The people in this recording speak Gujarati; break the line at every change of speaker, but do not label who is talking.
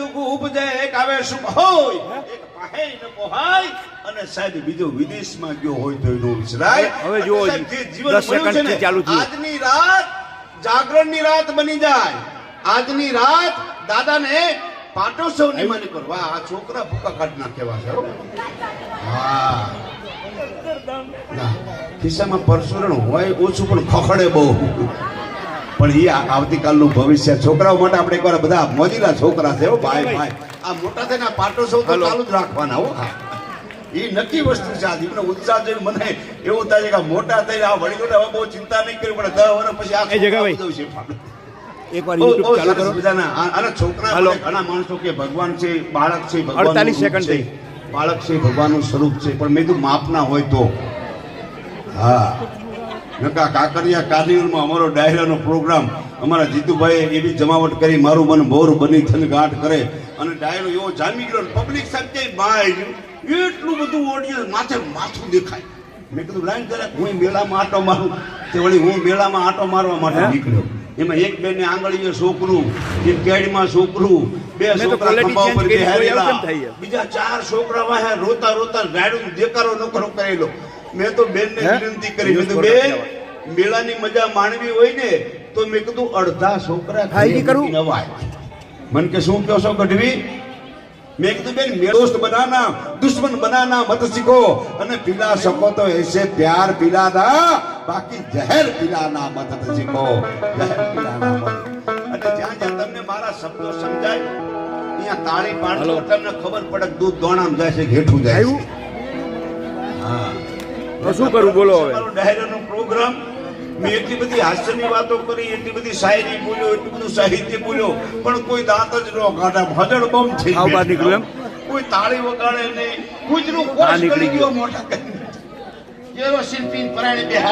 દુઃખ ઉપજે એક આવે સુખ હોય? એક પાહે ન પોહાય અને સાહેબ બીજો વિદેશમાં ગયો હોય તો એનો વિસરાય.
હવે
જે જીવન મળ્યું છે
ચાલુ.
આજની રાત જાગરણની રાત બની જાય. આજની રાત દાદાને પાટોત્સવની માની મને કરવા આ છોકરા ભૂકા કાઢ નાખેવા છે હા. ખિસ્સામાં પરસુરણ હોય ઓછું પણ ખખડે બહુ. પણ એ આવતીકાલનું ભવિષ્ય છોકરાઓ માટે આપણે એકવાર બધા મોજીલા છોકરા છે ભાઈ ભાઈ. આ મોટા થઈને આ સૌ તો ચાલુ જ રાખવાના હો એ નક્કી વસ્તુ છે આ જીવનો ઉત્સાહ જોઈને મને એવું થાય કે મોટા થઈને આ વડીલોને હવે બહુ ચિંતા નહીં કરવી પડે. દસ વર્ષ પછી આ
જગ્યા જગાભાઈ.
છોકરાઓ
એકવાર યુટ્યુબ ચાલુ કરો.
મજાના. આ- છોકરા. ઘણા માણસો કે ભગવાન છે બાળક છે ભગવાનનું
48 સેકન્ડ થઈ.
બાળક છે ભગવાનનું સ્વરૂપ છે. પણ મેં કીધું માપ ના હોય તો. હા. નકા કાકરિયા કાર્નિવલમાં અમારો ડાયરાનો પ્રોગ્રામ અમારા જીતુભાઈએ એવી જમાવટ કરી મારું મન મોર બની થનગાંઠ કરે. અને ડાયરો એવો જામી ગયો પબ્લિક સાથે બાય એટલું બધું ઓડિયન્સ માથે માથું દેખાય. મેં કીધું લાઈન જરાક હું મેળામાં આટો મારું. તે વળી હું મેળામાં આટો મારવા માટે નીકળ્યો. એમાં એક બેને આંગળીએ છોકરું એક કેડમાં છોકરું બે છોકરા ખંભા ઉપર બેહારેલા. બીજા ચાર છોકરા વાહે રોતા રોતા ગાડું દેકારો નોકરો કરેલો. મેં તો બેનને? વિનંતી કરી મેં
તો
બેન મેળાની મજા માણવી હોય ને તો મેં કીધું અડધા છોકરા ખાઈ
કરું.
મન કે શું કહો છો ગઢવી? મેં કીધું બેન દોસ્ત બનાના દુશ્મન બનાના મત શીખો. અને પીલા શકો તો એસે પ્યાર પીલાના બાકી જહેર પીલાના મત શીખો. જહેર પીલાના મત. અને જ્યાં જ્યાં તમને મારા શબ્દો સમજાય અહીંયા તાળી
પાડો.
તમને ખબર પડે દૂધ દોણામ જાય છે ઘેઠું જાય છે. હા.
તો શું કરું બોલો હવે
ડાયરાનો પ્રોગ્રામ મેં એટલી બધી હાસ્યની વાતો કરી એટલી બધી શાયરી બોલ્યો એટલું બધું સાહિત્ય બોલ્યો પણ કોઈ દાંત જ ન કાઢે હજળ બમ થઈ
આવ બહાર નીકળ્યું
કોઈ તાળી વગાડે નહીં કોષ
નીકળી
કરી
ગયો.
મોટા. જેવો શિલ્પી પરાણે બેહાડ્યો.